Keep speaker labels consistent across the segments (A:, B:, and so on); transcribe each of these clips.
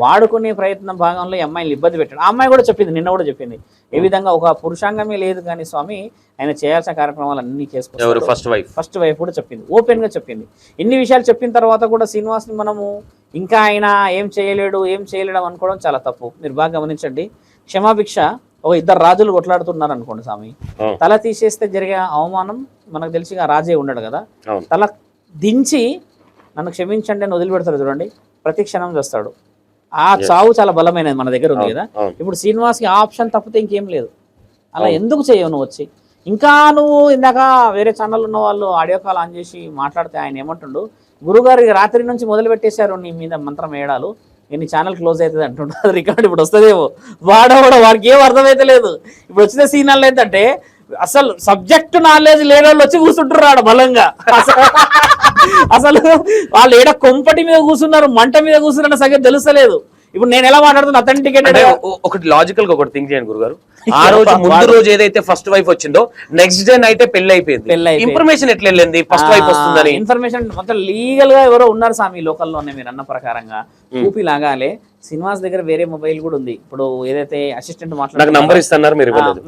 A: వాడుకునే ప్రయత్నం భాగంలో అమ్మాయిని ఇబ్బంది పెట్టాడు. ఆ అమ్మాయి కూడా చెప్పింది నిన్న కూడా చెప్పింది. ఏ విధంగా ఒక పురుషాంగమే లేదు కానీ స్వామి ఆయన చేయాల్సిన కార్యక్రమాలు అన్ని చేసుకుంటారు
B: ఫస్ట్ వైఫ్.
A: ఫస్ట్ వైఫ్ కూడా చెప్పింది ఓపెన్గా చెప్పింది. ఇన్ని విషయాలు చెప్పిన తర్వాత కూడా శ్రీనివాస్ని మనము ఇంకా ఆయన ఏం చేయలేడు ఏం చేయలేడు అనుకోవడం చాలా తప్పు. మీరు బాగా గమనించండి. క్షమాభిక్ష ఒక ఇద్దరు రాజులు కొట్లాడుతున్నారు అనుకోండి స్వామి. తల తీసేస్తే జరిగే అవమానం మనకు తెలిసి రాజే ఉన్నాడు కదా. తల దించి నన్ను క్షమించండి అని వదిలిపెడతారు చూడండి. ప్రతి క్షణం చేస్తాడు. ఆ చావు చాలా బలమైనది మన దగ్గర ఉంది కదా. ఇప్పుడు శ్రీనివాస్కి ఆప్షన్ తప్పితే ఇంకేం లేదు. అలా ఎందుకు చేయవు నువ్వు వచ్చి? ఇంకా నువ్వు ఇందాక వేరే ఛానల్ ఉన్న వాళ్ళు ఆడియో కాల్ ఆన్ చేసి మాట్లాడితే ఆయన ఏమంటుండు? గురుగారు రాత్రి నుంచి మొదలు పెట్టేశారు నీ మీద మంత్రం వేయడాలు. ఇక నీ ఛానల్ క్లోజ్ అవుతుంది అంటుంటారు రికార్డ్ ఇప్పుడు వస్తుందేమో. వాడవాడు వాడికి ఏం అర్థమైతే లేదు. ఇప్పుడు వచ్చిన సీనాలు ఏంటంటే అసలు సబ్జెక్ట్ నాలెడ్జ్ లేని వాళ్ళు వచ్చి కూర్చుంటారు ఆడ బలంగా. అసలు వాళ్ళు ఏడ కొంపటి మీద కూర్చున్నారు మంట మీద కూర్చున్న సంగతి తెలుస్తలేదు. ఇప్పుడు నేను ఎలా మాట్లాడుతున్నా అథెంటికేటెడ్
B: ఒకటి లాజికల్గా ఒకటి థింక్ చేయండి గురుగారు. ఆ రోజు ముందు రోజు ఏదైతే ఫస్ట్ వైఫ్ వచ్చిందో నెక్స్ట్ డే నైతే పెళ్ళి అయిపోయింది. ఇన్ఫర్మేషన్ ఎట్లా వెళ్ళింది? ఫస్ట్ వైఫ్ వస్తుందని.
A: ఇన్ఫర్మేషన్ మొత్తం లీగల్గా ఎవరో ఉన్నారు స్వామి లోకల్లోనే మీరు అన్న ప్రకారంగా. చూపి లాగాలే శ్రీనివాస్ దగ్గర వేరే మొబైల్ కూడా ఉంది. ఇప్పుడు ఏదైతే అసిస్టెంట్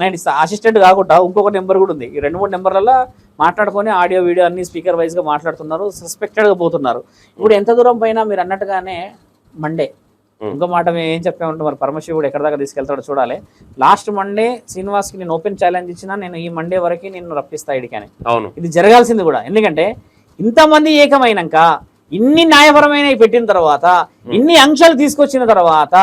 A: నేను ఇస్తా. అసిస్టెంట్ కాకుండా ఇంకొక నెంబర్ కూడా ఉంది. ఈ రెండు మూడు నెంబర్లలో మాట్లాడుకొని ఆడియో వీడియో అన్ని స్పీకర్ వైజ్గా మాట్లాడుతున్నారు సస్పెక్టెడ్గా పోతున్నారు. ఇప్పుడు ఎంత దూరం పైన మీరు అన్నట్టుగానే మండే. ఇంకో మాట మేము ఏం చెప్పామంటే మరి పరమశివుడు ఎక్కడ దాకా తీసుకెళ్తాడో చూడాలి. లాస్ట్ మండే శ్రీనివాస్కి నేను ఓపెన్ ఛాలెంజ్ ఇచ్చినా నేను ఈ మండే వరకు నేను రప్పిస్తా ఇడికి అని
B: అవును.
A: ఇది జరగాల్సింది కూడా. ఎందుకంటే ఇంతమంది ఏకమైనాక ఇన్ని న్యాయపరమైన పెట్టిన తర్వాత ఇన్ని అంశాలు తీసుకొచ్చిన తర్వాత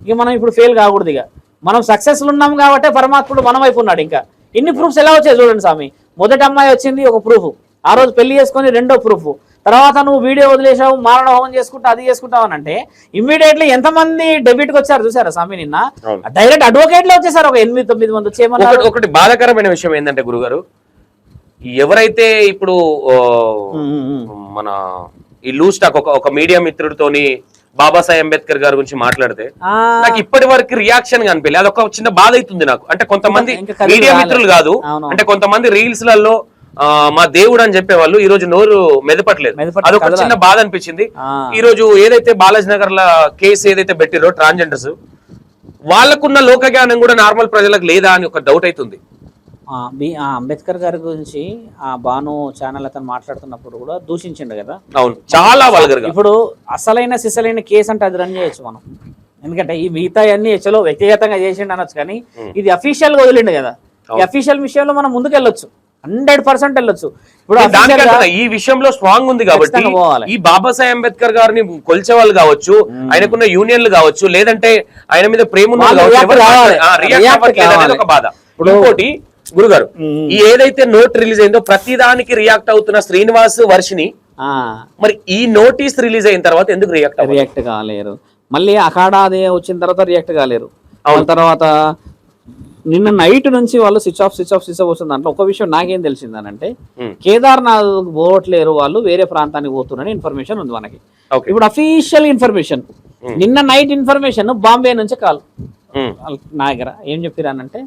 A: ఇక మనం ఇప్పుడు ఫెయిల్ కాకూడదు ఇక. మనం సక్సెస్ఫుల్ ఉన్నాం కాబట్టి పరమాత్ముడు మన వైపు ఉన్నాడు ఇంకా. ఇన్ని ప్రూఫ్స్ ఎలా వచ్చాయి చూడండి స్వామి. మొదటి అమ్మాయి వచ్చింది ఒక ప్రూఫ్ ఆ రోజు పెళ్ళి చేసుకొని రెండో ప్రూఫ్ తర్వాత నువ్వు వీడియో వదిలేసావు మారణ హోమం చేసుకుంటా అది చేసుకుంటావు అని అంటే ఇమ్మీడియట్లీ ఎంతమంది డెబిట్కి వచ్చారు చూసారా స్వామి నిన్న. డైరెక్ట్ అడ్వకేట్లే వచ్చేసారు. ఒక ఎనిమిది తొమ్మిది మంది వచ్చి ఏమన్నారు?
B: ఒకటి బాధాకరమైన విషయం ఏంటంటే గురుగారు ఎవరైతే ఇప్పుడు. మన ఈ లూజ్ టాక్ ఒక ఒక మీడియా మిత్రుడితోని బాబాసాహెబ్ అంబేద్కర్ గారి గురించి మాట్లాడితే నాకు ఇప్పటి వరకు రియాక్షన్ కనిపించలేదు అదొక చిన్న బాధ అవుతుంది నాకు అంటే కొంతమంది మీడియా. మిత్రులు కాదు. అంటే కొంతమంది రీల్స్లలో మా దేవుడు అని చెప్పేవాళ్ళు ఈ రోజు నోరు మెదపట్లేదు అదొక. చిన్న బాధ అనిపించింది. ఈ రోజు ఏదైతే బాలాజీ నగర్లో కేసు ఏదైతే పెట్టిరో ట్రాన్స్జెండర్స్ వాళ్ళకున్న లోక జ్ఞానం కూడా నార్మల్ ప్రజలకు లేదా అని ఒక డౌట్ అవుతుంది
A: బి అంబేద్కర్ గారి గురించి ఆ భాను ఛానల్ అతను మాట్లాడుతున్నప్పుడు కూడా దూషించిండు కదా?
B: అవును. చాలా వల్గర్
A: ఇప్పుడు అసలైన సిసలైన కేసు అంటే అది రన్ చేయొచ్చు మనం. ఎందుకంటే ఈ మిగతా అన్ని చలో వ్యక్తిగతంగా చేసిండు అనొచ్చు కానీ ఇది అఫీషియల్గా వదిలిండు కదా. ఈ అఫీషియల్ విషయంలో మనం ముందుకు వెళ్ళొచ్చు. హండ్రెడ్ పర్సెంట్ వెళ్ళొచ్చు ఇప్పుడు
B: ఈ విషయంలో స్ట్రాంగ్ ఉంది కాబట్టి. ఈ బాబాసాహెబ్ అంబేద్కర్ గారిని కొలిచే వాళ్ళు కావచ్చు ఆయనకున్న యూనియన్లు కావచ్చు లేదంటే ఆయన మీద ప్రేమ ఇంకోటి గురుగారు. ఈ ఏదైతే నోట్ రిలీజ్ అయిందో ప్రతిదానికి రియాక్ట్ అవుతున్న శ్రీనివాస్ వర్షిని మరి ఈ నోటీస్ రిలీజ్ అయిన తర్వాత ఎందుకు రియాక్ట్
A: రియాక్ట్ కాలేరు. మళ్ళీ అఖాడా అదే వచ్చిన తర్వాత రియాక్ట్ కాలేరు. తర్వాత నిన్న నైట్ నుంచి వాళ్ళు switch off switch off switch off వస్తుంది. దాంట్లో ఒక విషయం నాకేం తెలిసిందనంటే. కేదార్నాథ్ పోవట్లేరు వాళ్ళు వేరే ప్రాంతానికి పోతున్నారని ఇన్ఫర్మేషన్ ఉంది మనకి. ఇప్పుడు అఫీషియల్ ఇన్ఫర్మేషన్ నిన్న నైట్ ఇన్ఫర్మేషన్ బాంబే నుంచి కాల్.
B: మ్మ్.
A: నా దగ్గర ఏం చెప్పిరానంటే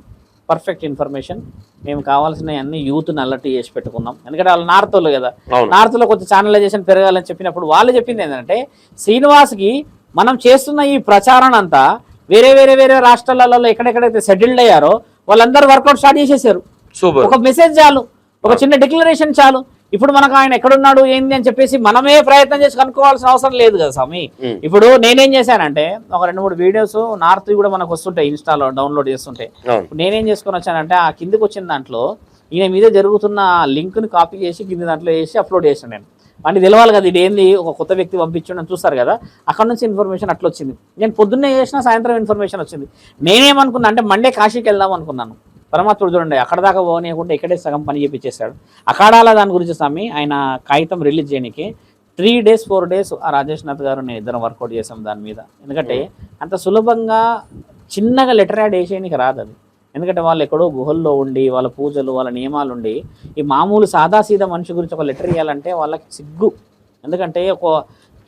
A: పర్ఫెక్ట్ ఇన్ఫర్మేషన్ మేము కావాల్సిన అన్ని యూత్ని అలర్ట్ చేసి పెట్టుకున్నాం ఎందుకంటే వాళ్ళు నార్త్ వాళ్ళు కదా.
B: అవును.
A: నార్త్లో కొంచెం ఛానలైజేషన్ పెరగాలని చెప్పినప్పుడు వాళ్ళు చెప్పింది ఏంటంటే శ్రీనివాస్కి మనం చేస్తున్న ఈ ప్రచారం అంతా వేరే వేరే వేరే రాష్ట్రాలలో ఎక్కడెక్కడైతే సెటిల్డ్ అయ్యారో వాళ్ళందరూ వర్కౌట్ స్టార్ట్ చేసేసారు. ఒక మెసేజ్ చాలు. ఒక చిన్న డిక్లరేషన్ చాలు. ఇప్పుడు మనకు ఆయన ఎక్కడున్నాడు ఏంది అని చెప్పేసి మనమే ప్రయత్నం చేసి కనుక్కోవాల్సిన అవసరం లేదు కదా స్వామి. ఇప్పుడు నేనేం చేశానంటే ఒక రెండు మూడు వీడియోస్ నార్త్ కూడా మనకు వస్తుంటాయి ఇన్స్టాలో డౌన్లోడ్ చేస్తుంటే. నేనేం చేసుకొని వచ్చానంటే ఆ కిందకి వచ్చిన దాంట్లో ఈయన మీద జరుగుతున్న లింక్ని కాపీ చేసి కింద దాంట్లో వేసి అప్లోడ్ చేసాను నేను. వాడికి తెలవాలి కదా ఇది ఏంది ఒక కొత్త వ్యక్తి పంపించండి చూస్తారు కదా అక్కడ నుంచి ఇన్ఫర్మేషన్ అట్లా వచ్చింది. నేను పొద్దున్నే చేసిన సాయంత్రం ఇన్ఫర్మేషన్ వచ్చింది. నేనేమనుకున్నా అంటే మండే కాశీకి వెళ్దాం అనుకున్నాను. పరమాత్ముడు చూడండి అక్కడ దాకా పోనీయకుండా ఇక్కడే సగం పని చేపించేశాడు అకాడాల దాని గురించి స్వామి ఆయన కాగితం రిలీజ్ చేయడానికి త్రీ డేస్ ఫోర్ డేస్ ఆ రాజేష్ నాథ్ గారు నేను ఇద్దరం వర్కౌట్ చేసాం దాని మీద. ఎందుకంటే అంత సులభంగా చిన్నగా లెటర్ యాడ్ వేసేయడానికి రాదు అది ఎందుకంటే వాళ్ళు ఎక్కడో గుహల్లో ఉండి వాళ్ళ పూజలు వాళ్ళ నియమాలు ఉండి ఈ మామూలు సాదాసీదా మనిషి గురించి ఒక లెటర్ ఇవ్వాలంటే వాళ్ళకి సిగ్గు. ఎందుకంటే ఒక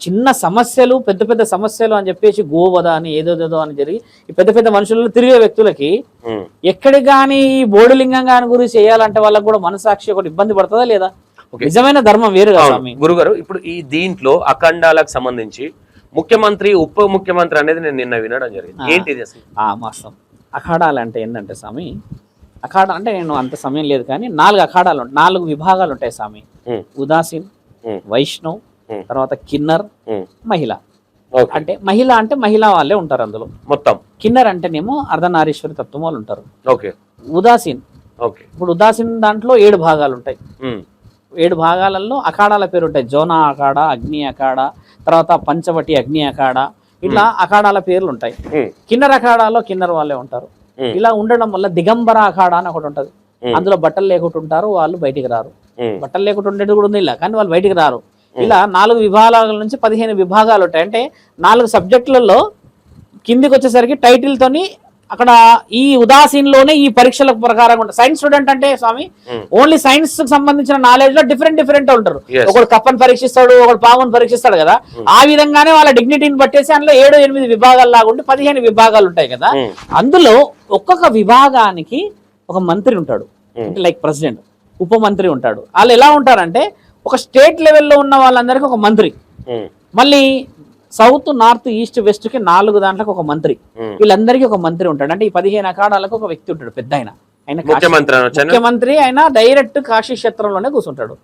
A: చిన్న సమస్యలు పెద్ద పెద్ద సమస్యలు అని చెప్పేసి గోవద అని ఏదోదేదో అని జరిగి ఈ పెద్ద పెద్ద మనుషులు తిరిగే వ్యక్తులకి. ఎక్కడి కానీ ఈ బోడిలింగం గాని గురించి చేయాలంటే వాళ్ళకి కూడా మనసాక్షి ఒకటి ఇబ్బంది పడుతుందా లేదా. నిజమైన ధర్మం వేరు కదా
B: గురుగారు ఇప్పుడు ఈ దీంట్లో అఖండాలకు సంబంధించి ముఖ్యమంత్రి ఉప ముఖ్యమంత్రి అనేది నేను నిన్న వినడం జరిగింది. ఏంటిది
A: మాసం అఖాడాలు అంటే ఏంటంటే స్వామి అఖాడా అంటే నేను అంత సమయం లేదు కానీ నాలుగు అఖాడాలు నాలుగు విభాగాలు ఉంటాయి స్వామి. ఉదాసీన్ వైష్ణవ్ తర్వాత కిన్నర్
B: ఉమ్.
A: మహిళ. అంటే మహిళ అంటే మహిళా వాళ్ళే ఉంటారు అందులో.
B: మొత్తం.
A: కిన్నర్ అంటేనేమో అర్ధనారీశ్వరి తత్వం వాళ్ళు ఉంటారు.
B: ఓకే
A: ఉదాసీన్.
B: ఓకే
A: ఇప్పుడు ఉదాసీన్ దాంట్లో ఏడు భాగాలు ఉంటాయి.
B: ఉమ్,
A: ఏడు భాగాలలో అఖాడాల పేరు ఉంటాయి. జోనా అఖాడ అగ్ని అఖాడ తర్వాత పంచవటి అగ్ని అఖాడ. ఇట్లా అఖాడాల పేర్లు ఉంటాయి. కిన్నర అఖాడాలో కిన్నర్ వాళ్ళే ఉంటారు. ఇలా ఉండడం వల్ల దిగంబర అఖాడ అని ఒకటి ఉంటుంది. అందులో బట్టలు లేకుండా ఉంటారు వాళ్ళు బయటికి రారు. బట్టలు లేకుండా ఉండేది కూడా ఉంది ఇలా కానీ వాళ్ళు బయటికి రారు. ఇలా నాలుగు విభాగాల నుంచి పదిహేను విభాగాలు ఉంటాయి. అంటే నాలుగు సబ్జెక్టులలో కిందికి వచ్చేసరికి టైటిల్ తోని అక్కడ ఈ ఉదాసీన్లోనే ఈ పరీక్షల ప్రకారం ఉంటాయి. సైన్స్ స్టూడెంట్ అంటే స్వామి. ఓన్లీ సైన్స్కి సంబంధించిన నాలెడ్జ్లో డిఫరెంట్ డిఫరెంట్ ఉంటారు. ఒకడు కప్పని పరీక్షిస్తాడు ఒకడు పాముని పరీక్షిస్తాడు కదా. ఆ విధంగానే వాళ్ళ డిగ్నిటీని బట్టేసి అందులో ఏడు ఎనిమిది విభాగాలు లాగా ఉండి పదిహేను విభాగాలు ఉంటాయి కదా. అందులో ఒక్కొక్క విభాగానికి ఒక మంత్రి ఉంటాడు. లైక్ ప్రెసిడెంట్ ఉప మంత్రి ఉంటాడు. వాళ్ళు ఎలా ఉంటారంటే ఒక స్టేట్ లెవెల్లో ఉన్న వాళ్ళందరికీ ఒక మంత్రి. మళ్ళీ సౌత్ నార్త్ ఈస్ట్ వెస్ట్కి నాలుగు దాంట్లకు ఒక మంత్రి. వీళ్ళందరికీ ఒక మంత్రి ఉంటాడు. అంటే ఈ పదిహేను అఖాడాలకు ఒక వ్యక్తి ఉంటాడు పెద్ద ఆయన. ఆయన
B: ముఖ్యమంత్రి
A: ఆయన డైరెక్ట్ కాశీ క్షేత్రంలోనే కూర్చుంటాడు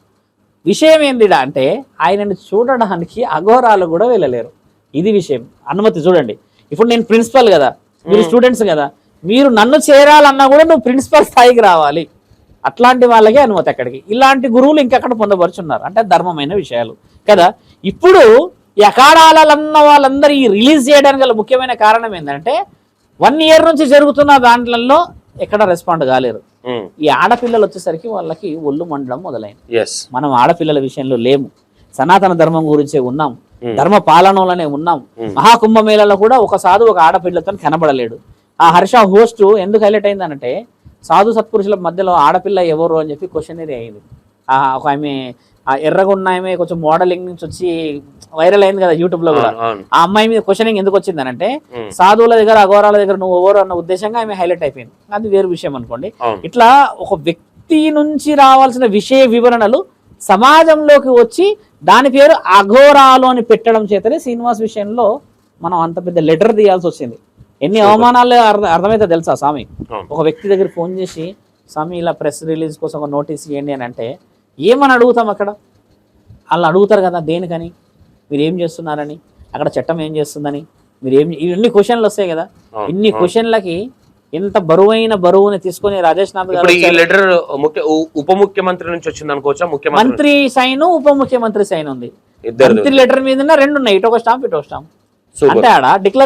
A: విషయం ఏందిడా అంటే ఆయనని చూడడానికి అఘోరాలు కూడా వెళ్ళలేరు. ఇది విషయం. అనుమతి చూడండి. ఇప్పుడు నేను ప్రిన్సిపల్ కదా. మీరు స్టూడెంట్స్ కదా. మీరు నన్ను చేరాలన్నా కూడా నువ్వు ప్రిన్సిపల్ స్థాయికి రావాలి. అట్లాంటి వాళ్ళకే అనుమతి అక్కడికి ఇలాంటి గురువులు ఇంకెక్కడ పొందపరుచున్నారు అంటే ధర్మమైన విషయాలు. కదా? ఇప్పుడు ఈ అఖాడాలన్న వాళ్ళందరూ ఈ రిలీజ్ చేయడానికి గల ముఖ్యమైన కారణం ఏంటంటే వన్ ఇయర్ నుంచి జరుగుతున్న దాంట్లలో ఎక్కడ రెస్పాండ్ కాలేరు. ఈ ఆడపిల్లలు వచ్చేసరికి వాళ్ళకి ఒళ్ళు మండడం మొదలైంది. మనం ఆడపిల్లల విషయంలో లేము. సనాతన ధర్మం గురించే ఉన్నాం. ధర్మ పాలనలోనే ఉన్నాం. మహాకుంభమేళలో కూడా ఒక సాధు ఒక ఆడపిల్లతో కనబడలేడు. ఆ హర్ష హోస్ట్ ఎందుకు హైలైట్ అయిందనంటే సాధు సత్పురుషుల మధ్యలో ఆడపిల్ల ఎవరు అని చెప్పి క్వశ్చన్ అయింది. ఒక ఆమె ఆ ఎర్రగా ఉన్న ఆమె కొంచెం మోడలింగ్ నుంచి వచ్చి వైరల్ అయింది కదా యూట్యూబ్లో కూడా. ఆ అమ్మాయి మీద క్వశ్చనింగ్ ఎందుకు వచ్చిందనంటే
B: Hmm.
A: సాధువుల దగ్గర అఘోరాల దగ్గర నువ్వు ఎవరు అన్న ఉద్దేశంగా ఆమె హైలైట్ అయిపోయింది. అది వేరు విషయం అనుకోండి. ఇట్లా ఒక వ్యక్తి నుంచి రావాల్సిన విషయ వివరణలు సమాజంలోకి వచ్చి దాని పేరు అఘోరాలు అని పెట్టడం చేతనే శ్రీనివాస్ విషయంలో మనం అంత పెద్ద లెటర్ తీయాల్సి వచ్చింది. ఎన్ని అవమానాలు అర్థ అర్థమైతే తెలుసా స్వామి? ఒక వ్యక్తి దగ్గర ఫోన్ చేసి స్వామి ఇలా ప్రెస్ రిలీజ్ కోసం ఒక నోటీస్ ఇవ్వండి అని అంటే ఏమని అడుగుతాం అక్కడ? వాళ్ళు అడుగుతారు కదా దేనికని? మీరు ఏం చేస్తున్నారని? అక్కడ చట్టం ఏం చేస్తుందని? మీరు ఏం ఇన్ని క్వశ్చన్లు వస్తాయి కదా. ఇన్ని. క్వశ్చన్లకి ఇంత బరువైన బరువుని తీసుకొని రాజేష్ నాథ్ గారు
B: ఈ. లెటర్ ముఖ్య ఉప ముఖ్యమంత్రి నుంచి వచ్చింది అనుకోవచ్చా? ముఖ్యమంత్రి
A: మంత్రి సైన్ ఉప ముఖ్యమంత్రి సైన్ ఉంది. మంత్రి లెటర్ మీద రెండు ఉన్నాయి ఇటు ఒక స్టాంప్ ఇటు ఒక స్టాంప్. అంటే ఆడ డిక్లరేషన్